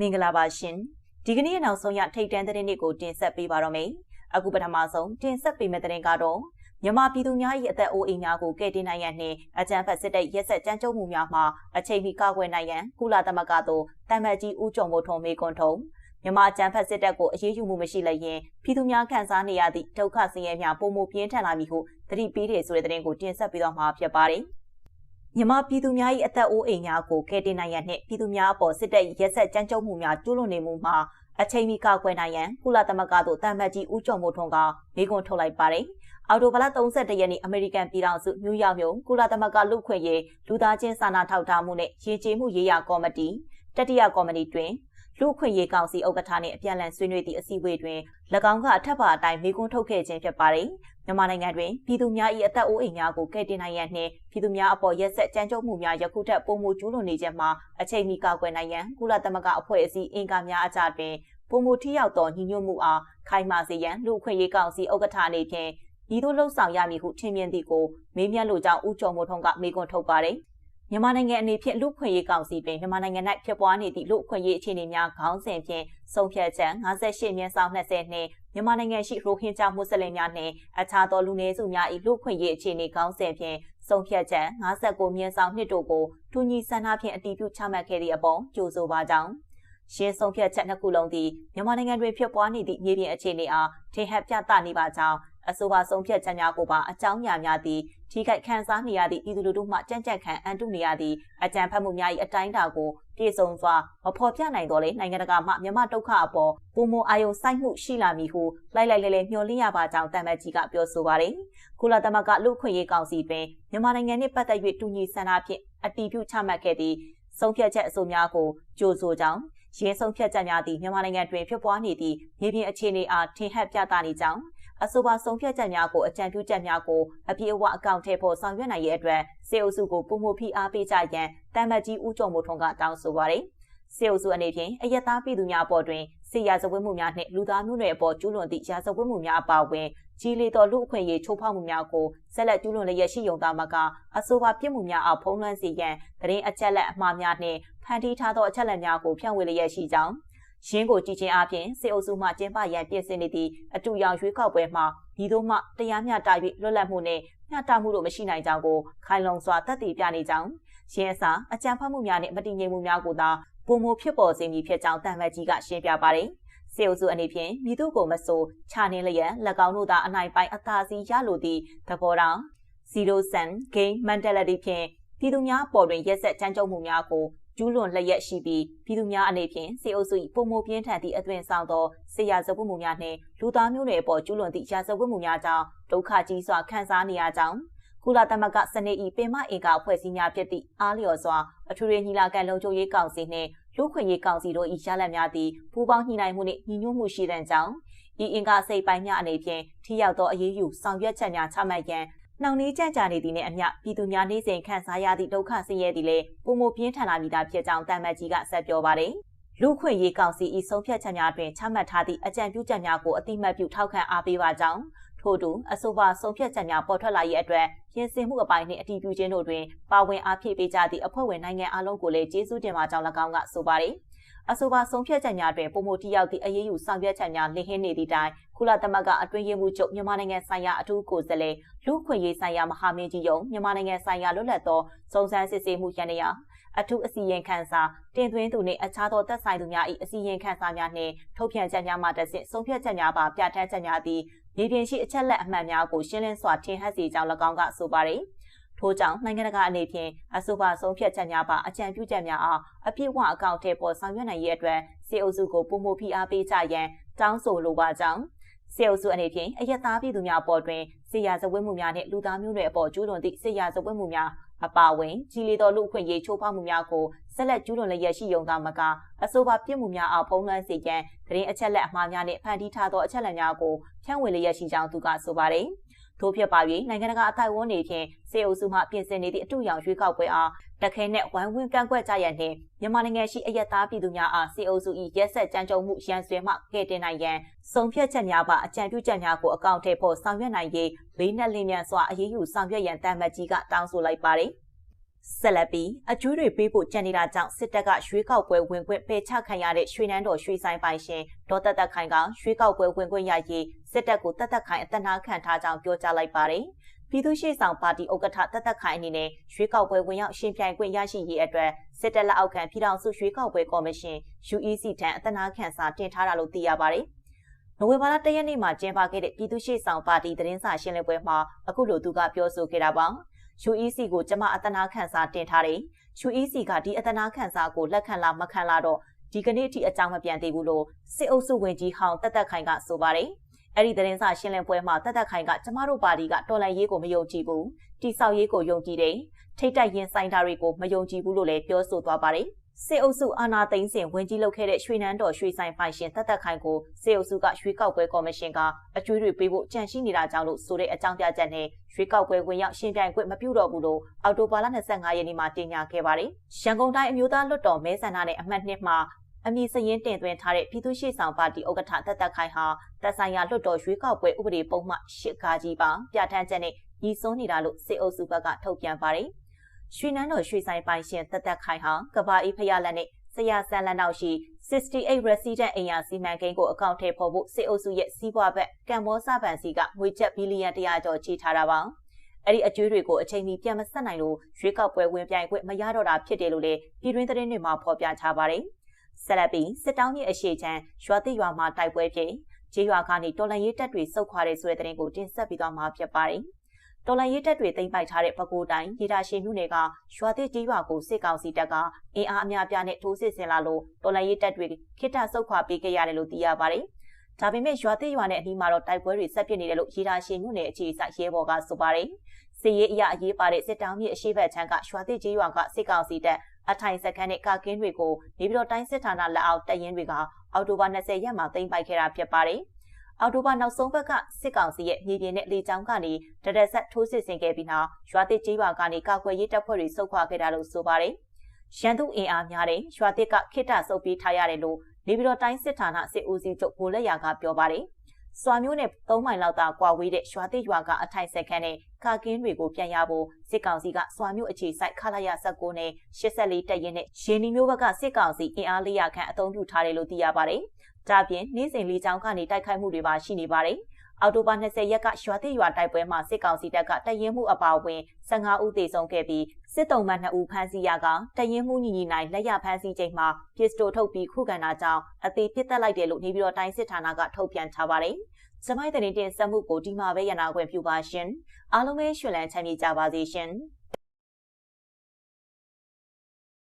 မင်္ဂလာပါရှင်ဒီကနေ့နောက်ဆုံးရထိတ်တန်းသတင်းတွေကိုတင်ဆက်ပေးပါတော့မယ်အခုပထမဆုံးတင်ဆက်ပေးမယ့်သတင်းကတော့မြန်မာပြည်သူများ၏အသက်အိုးအိမ်များကိုကယ်တင်နိုင်ရန်နှင့်အကြံဖတ်စစ်တပ်ရက်ဆက်ကြမ်းကြုတ်မှုများမှအချိန်မီကာကွယ်နိုင်ရန်ကုလသမဂ္ဂသို့တမန်ကြီးဦးကျော်မိုးထွန်းမေကွန်ထုံမြန်မာကြမ်းဖက်စစ်တပ်ကိုအရေးယူမှုမရှိလျင်ပြည်သူများခံစားနေရသည့်ဒုက္ခဆင်းရဲများပုံမှုပြင်းထန်လာမည်ဟုသတိပေးတယ်ဆိုတဲ့သတင်းကိုတင်ဆက်ပေးတော့မှာဖြစ်ပါတယ်။ မြန်မာပြည်သူများ၏အသက်အိုးအိမ်များကိုကယ်တင်နိုင်ရန်နှင့်ပြည်သူများအပေါ်စစ်တပ်ရက်ဆက်ကြမ်းကြုတ်မှုများကျူးလွန်နေမှုမှာအချိန်မီကာကွယ်နိုင်ရန်ကုလသမဂ္ဂသို့တမန်ကြီးဦးကျော်မိုးထွန်းကမေးခွန်းထုတ်လိုက်ပါတယ်။အော်တိုဘလ31ရက်နေ့အမေရိကန်ပြည်ထောင်စုနယူးယောက်မြို့ကုလသမဂ္ဂလူ့ခွင့်ရေးလူသားချင်းစာနာထောက်ထားမှုနဲ့ရည်ကြည်မှုရေးရာကော်မတီတတိယကော်မတီတွင်လူခွင့်ရေးကောင်စီဥက္ကဋ္ဌနှင့်အပြန်အလှန်ဆွေးနွေးသည့်အစည်းအဝေးတွင်၎င်းကအထက်ပါအတိုင်းမေကွန်းထုတ်ခဲ့ခြင်းဖြစ်ပါတယ်။ မြန်မာနိုင်ငံတွင်ပြည်သူများ၏အသက်အိုးအိမ်များကိုကယ်တင်နိုင်ရန်နှင့်ပြည်သူများအပေါ်ရက်ဆက်ကြမ်းကြုတ်မှုများယခုထက်ပိုမိုကျူးလွန်နေခြင်းမှာအချိန်မီကာကွယ်နိုင်ရန်ကုလသမဂ္ဂအဖွဲ့အစည်းအင်ကာများအကြတွင်ပုံမထိရောက်သောညီညွတ်မှုအားခိုင်မာစေရန်လူခွင့်ရေးကောင်စီဥက္ကဋ္ဌအနေဖြင့်ဤသို့လှုံ့ဆော်ရမည်ဟုထင်မြင်သည့်ကိုမေးမြန်းလိုကြောင်းဦးကျော်မိုးထွန်းကမေးခွန်းထုတ်ပါတယ်။ မြန်မာနိုင်ငံအနေဖြင့်လူခွင့်ရေးကောင်စီတွင်မြန်မာနိုင်ငံ၌ဖြစ်ပွားနေသည့်လူခွင့်ရေးအခြေအနေများခေါင်းစဉ်ဖြင့်ဆုံးဖြတ်ချက်58မြင်းဆောင်20နှင့်မြန်မာနိုင်ငံရှိရိုဟင်ဂျာမွတ်စလင်များနှင့်အခြားသောလူနည်းစုများ၏လူခွင့်ရေးအခြေအနေခေါင်းစဉ်ဖြင့်ဆုံးဖြတ်ချက်59မြင်းဆောင်နှစ်တို့ကိုတူညီဆန္ဒဖြင့်အတည်ပြုချမှတ်ခဲ့သည့်အပေါ်ကြိုဆိုပါကြောင်းရှင်းဆုံးဖြတ်ချက်နှစ်ခုလုံးသည်မြန်မာနိုင်ငံတွင်ဖြစ်ပွားနေသည့်မြေပြင်အခြေအနေအားထင်ဟပ်ပြသနေပါကြောင်း အဆိုပါဆုံးဖြတ်ချက်များကိုပါအကြောင်းအရာများသည့်ထိခိုက်ခံစားနေရသည့်ပြည်သူလူထုမှကြံ့ကြံ့ခံအန်တုနေရသည့်အကြံဖတ်မှုများ၏အတိုင်းအတာကိုပြည့်စုံစွာမဖော်ပြနိုင်တော့လေနိုင်ငံတကာမှမြမဒုက္ခအပေါ်ပုံမအာယုံစိုက်မှုရှိလာမည်ဟုလိုက်လိုက်လဲလဲမျှော်လင့်ရပါကြောင်းတမတ်ကြီးကပြောဆိုပါတယ်။ကုလသမဂ္ဂလူ့ခွင့်ရေးကောင်စီတွင်မြန်မာနိုင်ငံနှင့်ပတ်သက်၍တူညီဆန္ဒဖြင့်အတည်ပြုချမှတ်ခဲ့သည့်ဆုံးဖြတ်ချက်အဆိုများကိုကြိုဆိုကြောင်းရင်းဆုံးဖြတ်ချက်များသည့်မြန်မာနိုင်ငံတွင်ဖြစ်ပွားနေသည့်မြေပြင်အခြေအနေအားထင်ဟပ်ပြသနေကြောင်း အဆိုပါဆုံးဖြတ်ချက်များကိုအကြံပြုချက်များကိုအပြည့်အဝအကောင့်ထဲပေါ်ဆောင်ရွက်နိုင်ရဲ့အတွက်စေအုပ်စုကိုပုံမှုဖိအားပေးကြရန်တမ်မတ်ကြီးဦးကျော်မိုးထွန်းကတောင်းဆိုပါတယ်။စေအုပ်စုအနေဖြင့်အယက်သားပြည်သူများအပေါ်တွင်စစ်ရာဇဝတ်မှုများနှင့်လူသားမျိုးနွယ်အပေါ်ကျူးလွန်သည့်ရာဇဝတ်မှုများအပါအဝင်ကြီးလေတော်လူအခွင့်အရေးချိုးဖောက်မှုများကိုဆက်လက်ကျူးလွန်လျက်ရှိုံသာမကအဆိုပါပြစ်မှုများအားဖုံးလွှမ်းစေရန်တရင်အချက်လက်အမှားများနှင့်ဖန်တီးထားသောအချက်လက်များကိုဖြန့်ဝေလျက်ရှိကြောင်း ရင်းကိုကြည်ချင်းအပြင်စေအုပ်စုမှကျင်းပရန်ပြင်ဆင်နေသည့်အတူရောင်ရွေးကောက်ပွဲမှာဒီတို့မှတရားမျှတ၍လွတ်လပ်မှုနဲ့မျှတမှုတို့မရှိနိုင်ကြောင်းကိုခိုင်လုံစွာသက်သေပြနေကြောင်းရင်းအစာအကြံဖတ်မှုများနဲ့မတည်ငြိမ်မှုများကိုသာပုံမဖြစ်ပေါ်စေမည်ဖြစ်ကြောင်းတန်မတ်ကြီးကရှင်းပြပါတယ်စေအုပ်စုအနေဖြင့်မိသူကိုမဆိုခြာနေလျက်၎င်းတို့သာအနိုင်ပိုင်းအသာစီရလိုသည့်သဘောတောင် zero sum game mentality ဖြင့်ပြည်သူများပေါ်တွင်ရက်ဆက်ကြမ်းကြုတ်မှုများကို ကျူးလွန်လျက်ရှိပြီးပြည်သူများအနေဖြင့်စေအုပ်စု၏ပုံမိုပြင်းထန်သည့်အသွင်ဆောင်သောဆေးရဇဝတ်မှုများနှင့်လူသားမျိုးနွယ်အပေါ်ကျူးလွန်သည့်ရာဇဝတ်မှုများကြောင့်ဒုက္ခကြီးစွာခံစားနေရကြောင်းကုလသမဂ္ဂစနစ်၏ပင်မအင်္ဂါအဖွဲ့အစည်းများဖြစ်သည့်အားလျော်စွာအထူးရေညီလာခံလုံခြုံရေးကောင်စီနှင့်လူခွင့်ရေးကောင်စီတို့၏ရလဒ်များသည်ပူးပေါင်းညှိနှိုင်းမှုနှင့်ညီညွတ်မှုရှိတဲ့ကြောင်းဤအင်္ဂါစိတ်ပိုင်းများအနေဖြင့်ထိရောက်သောအရေးယူဆောင်ရွက်ချက်များချမှတ်ရန် နှောင်နှေးကြံ့ကြာနေသည်နှင့်အမျှပြည်သူများနေစဉ်ခံစားရသည့်ဒုက္ခဆင်းရဲသည်လည်းပုံမပြင်းထန်လာမိတာဖြစ်ကြောင်းတမ်မတ်ကြီးကဆက်ပြောပါတယ်။လူခွင့်ရေးကောင်စီ၏ဆုံးဖြတ်ချက်များတွင်ချမှတ်ထားသည့်အကြံပြုချက်များကိုအတိမတ်ပြုထောက်ခံအားပေးပါကြောင်းထို့တူအဆိုပါဆုံးဖြတ်ချက်များပေါ်ထွက်လာရေးအတွက်ပြင်ဆင်မှုအပိုင်းနှင့်အတည်ပြုခြင်းတို့တွင်ပါဝင်အားဖြည့်ပေးကြသည့်အဖွဲ့ဝင်နိုင်ငံအလုံးကိုလည်းကျေးဇူးတင်ပါကြောင်း၎င်းကဆိုပါတယ်။ အဆိုပါဆုံးဖြတ်ချက်များတွင်ပုံမတိရောက်သည့်အရေးယူဆောင်ရွက်ချက်များလင်းဟင်းနေသည့်တိုင်ကုလသမဂ္ဂအတွင်းရေးမှူးချုပ်မြန်မာနိုင်ငံဆိုင်ရာအထူးကိုယ်စားလှယ်လူခွင့်ရေးဆိုင်ရာမဟာမင်းကြီးယုံမြန်မာနိုင်ငံဆိုင်ရာလွတ်လပ်သောစုံစမ်းစစ်ဆေးမှုရန်ရာအထူးအစီရင်ခံစာတင်သွင်းသူနှင့်အခြားသောသက်ဆိုင်သူများ၏အစီရင်ခံစာများနှင့်ထုတ်ပြန်ချက်များမှတဆင့်ဆုံးဖြတ်ချက်များပါပြဋ္ဌာန်းချက်များသည်မြေပြင်ရှိအချက်လက်အမှန်များကိုရှင်းလင်းစွာထင်ဟပ်စေကြောင်း၎င်းကဆိုပါသည် ထို့ကြောင့်နိုင်ငံတကာအနေဖြင့်အဆိုပါဆုံးဖြတ်ချက်များပါအကြံပြုချက်များအားအပြည့်အဝအကောင့်ထဲပေါ်ဆောင်ရွက်နိုင်ရေးအတွက်စေအုပ်စုကိုပုံမှုဖိအားပေးကြရန်တောင်းဆိုလိုပါကြောင်းစေအုပ်စုအနေဖြင့်အယက်သားပြည်သူများပေါ်တွင်စေရဇဝတ်မှုများနှင့်လူသားမျိုးနွယ်အပေါ်ကျူးလွန်သည့်စေရဇဝတ်မှုများအပါအဝင်ကြီးလီသောလူအခွင့်အရေးချိုးဖောက်မှုများကိုဆက်လက်ကျူးလွန်လျက်ရှိုံသာမကအဆိုပါပြစ်မှုများအားဖုံးလွှမ်းစေရန်တရင်အချက်လက်အမှားများနှင့်ဖန်တီးထားသောအချက်လက်များကိုဖြန့်ဝေလျက်ရှိကြောင်းသူကဆိုပါတယ်။ ထို့ဖြစ်ပါ၍နိုင်ငံတကာအထိုက်ဝန်းနေဖြင့်စေအုပ်စုမှပြင်ဆင်နေသည့်အတူရောင်ရွေးကောက်ပွဲအားတခဲနဲ့ဝိုင်းဝန်းကန့်ကွက်ကြရန်နှင့်မြန်မာနိုင်ငံရှိအယက်သားပြည်သူများအားစေအုပ်စု၏ရက်ဆက်ကြမ်းကြုတ်မှုရန်ဆွေမှကဲတင်နိုင်ရန်ဆုံးဖြတ်ချက်များပါအကြံပြုချက်များကိုအကောင့်ထဲပေါ်ဆောင်ရွက်နိုင်ရေးလေးနက်လင်းမြန်စွာအရေးယူဆောင်ရွက်ရန်တမတ်ကြီးကတောင်းဆိုလိုက်ပါတယ် ဆက်လက်ပြီးအကျိုးတွေပေးဖို့ကြံနေတာကြောင့်စစ်တပ်ကရွှေကောက်ပွဲဝင်ခွင့်ပယ်ချခံရတဲ့ရွှေနန်းတော်ရွှေဆိုင်ပိုင်ရှင်ဒေါ်သက်သက်ခိုင်ကရွှေကောက်ပွဲဝင်ခွင့်ရရေးစစ်တပ်ကိုသက်သက်ခိုင်အတနာခံထားကြောင်းပြောကြားလိုက်ပါတယ်။ပြည်သူ့ရှေ့ဆောင်ပါတီဥက္ကဋ္ဌသက်သက်ခိုင်အနေနဲ့ရွှေကောက်ပွဲဝင်ရောက်ရှင်ပြိုင်ခွင့်ရရှိရေးအတွက်စစ်တပ်လက်အောက်ခံပြည်ထောင်စုရွှေကောက်ပွဲကော်မရှင် UEC ထံအတနာခံစာတင်ထားတာလို့သိရပါတယ်။နိုဝင်ဘာလ၁ရက်နေ့မှာကျင်းပခဲ့တဲ့ပြည်သူ့ရှေ့ဆောင်ပါတီသတင်းစာရှင်းလင်းပွဲမှာအခုလိုသူကပြောဆိုခဲ့တာပါ။ UEC ကိုကျမအတနာခန့်စာတင်ထားတယ်။ UEC ကဒီအတနာခန့်စာကိုလက်ခံလားမခံလားတော့ဒီကနေ့အထိအကြောင်းမပြန်သေးဘူးလို့စစ်အုပ်စုဝင်ကြီးဟောင်းတက်တက်ခိုင်ကဆိုပါတယ်။အဲ့ဒီသတင်းစာရှင်းလင်းပွဲမှာတက်တက်ခိုင်ကကျမတို့ပါတီကတော်လှန်ရေးကိုမယုံကြည်ဘူး။တိဆောက်ရေးကိုယုံကြည်တယ်။ထိတ်တိုက်ရင်ဆိုင်တာတွေကိုမယုံကြည်ဘူးလို့လည်းပြောဆိုသွားပါတယ်။ စေအုပ်စုအာဏာသိမ်းစဉ်ဝင်ကြီးလုပ်ခဲ့တဲ့ရွှေနန်းတော်ရွှေဆိုင်ပိုင်ရှင်သက်သက်ခိုင်ကိုစေအုပ်စုကရွှေကောက်ပွဲကော်မရှင်ကအကျွေးတွေပေးဖို့ကြံရှိနေတာကြောင့်လို့ဆိုတဲ့အကြောင်းပြချက်နဲ့ရွှေကောက်ပွဲဝင်ရောက်ရှင်ပြိုင်ခွင့်မပြုတော့ဘူးလို့အော်တိုဘာလ25ရက်နေ့မှာတင်ညာခဲ့ပါတယ်။ရန်ကုန်တိုင်းအမျိုးသားလွှတ်တော်မဲဆန္ဒနယ်အမှတ်2မှာအမည်စရင်တင်သွင်းထားတဲ့ပြည်သူ့ရှေ့ဆောင်ပါတီဥက္ကဋ္ဌသက်သက်ခိုင်ဟာတပ်ဆိုင်ရာလွှတ်တော်ရွေးကောက်ပွဲဥပဒေပုံမှန်၈ကားကြီးပါပြဋ္ဌာန်းချက်နဲ့ညီစွန်းနေတာလို့စေအုပ်စုဘက်ကထုတ်ပြန်ပါတယ်။ ရွှေနန်းတော်ရွှေဆိုင်ပိုင်ရှင်တက်တက်ခိုင်ဟာကဘာအေးဖရလက်နဲ့ဆရာဆန်လန်နောက်ရှိ68 resident အိမ်ယာစီမံကိန်းကိုအကောင့်ထဲပေါ်ဖို့စစ်အုပ်စုရဲ့စီးပွားဘက်ကံမောစပန်စီကငွေကျပ်ဘီလီယံ100ကျော်ချေထားတာပါအဲ့ဒီအကျွေးတွေကိုအချိန်မီပြန်မဆက်နိုင်လို့ရွေးကောက်ပွဲဝင်ပြိုင်ခွင့်မရတော့တာဖြစ်တယ်လို့လေပြည်တွင်းသတင်းတွေမှာဖော်ပြထားပါတယ်ဆက်လက်ပြီးစစ်တောင်းကြီးအရှိချမ်းရွာတိရွာမှာတိုက်ပွဲဖြစ်ခြေရွာကနေတော်လန်ရေးတပ်တွေစုပ်ခွာတဲ့ဆိုတဲ့သတင်းကိုတင်ဆက်ပြီးတော့မှာဖြစ်ပါတယ်။ တော်လန်ရေးတပ်တွေသိမ်းပိုက်ထားတဲ့ပဲခူးတိုင်းရေတာရှိမှုတွေကရွာသစ်ကြီးရွာကိုစစ်ကောင်စီတပ်ကအင်အားအများပြားနဲ့ထိုးစစ်ဆင်လာလို့တော်လန်ရေးတပ်တွေခိတဆုတ်ခွာပေးခဲ့ရတယ်လို့သိရပါတယ်။ဒါပေမဲ့ရွာသစ်ရွာနဲ့အနီးမှာတော့တိုက်ပွဲတွေဆက်ဖြစ်နေတယ်လို့ရေတာရှိမှုနယ်အခြေစိုက်ရဲဘော်ကဆိုပါတယ်။စစ်ရေးအရာအရေးပါတဲ့စစ်တောင်းမြေအရှိဘက်ချမ်းကရွာသစ်ကြီးရွာကစစ်ကောင်စီတပ်အထိုင်စခန်းနဲ့ကာကင်းတွေကိုနေပြည်တော်တိုင်းစစ်ဌာနလက်အောက်တပ်ရင်းတွေကအော်တိုဘာ20ရက်မှာသိမ်းပိုက်ခဲ့တာဖြစ်ပါတယ်။ အော်တိုဘာနောက်ဆုံးဘက်ကစစ်ကောင်စီရဲ့မြေပြင်နဲ့လေကြောင်းကနေတရက်ဆက်ထိုးစစ်ဆင်ခဲ့ပြီးနောက်ရွာသစ်ကြီးပါကနေကာကွယ်ရေးတပ်ဖွဲ့တွေဆုတ်ခွာခဲ့တာလို့ဆိုပါတယ်။ရန်သူအင်အားများတဲ့ရွာသစ်ကခိတဆုတ်ပြေးထားရတယ်လို့နေပြည်တော်တိုင်းစစ်ဌာနစစ်ဦးစီးချုပ်ဗိုလ်လက်ရာကပြောပါတယ်။စွာမျိုးနဲ့၃မိုင်လောက်သာကွာဝေးတဲ့ရွာသစ်ရွာကအထိုင်ဆက်ခန်းနဲ့ကာကင်းတွေကိုပြန်ရဖို့စစ်ကောင်စီကစွာမျိုးအခြေစိုက်ခလာရ19နဲ့84တပ်ရင်းနဲ့ရင်းနီမျိုးဘက်ကစစ်ကောင်စီအင်အား400ခန့်အသုံးပြုထားတယ်လို့သိရပါတယ်။ ဒါပြင်နေ့စဉ်လေးချောင်းကနေတိုက်ခိုက်မှုတွေပါရှိနေပါတယ်။အော်တိုဘာ20ရက်ကရွာတိရွာတိုက်ပွဲမှာစစ်ကောင်စီတပ်ကတရင်မှုအပါအဝင်15ဦးသေဆုံးခဲ့ပြီးစစ်တုံးမှ2ဦးဖမ်းဆီးရကတရင်မှုညီညီနိုင်လက်ရဖမ်းဆီးချိန်မှာပစ္စတိုထုတ်ပြီးခုခံတာကြောင့်အသေးပစ်တက်လိုက်တယ်လို့နေပြည်တော်တိုင်းစစ်ဌာနကထုတ်ပြန်ထားပါတယ်။စမိုင်းတဲ့တင်ဆက်မှုကိုဒီမှာပဲရနာခွင့်ပြုပါရှင်။အားလုံးပဲရှင်လန်းချမ်းမြေကြပါစေရှင်။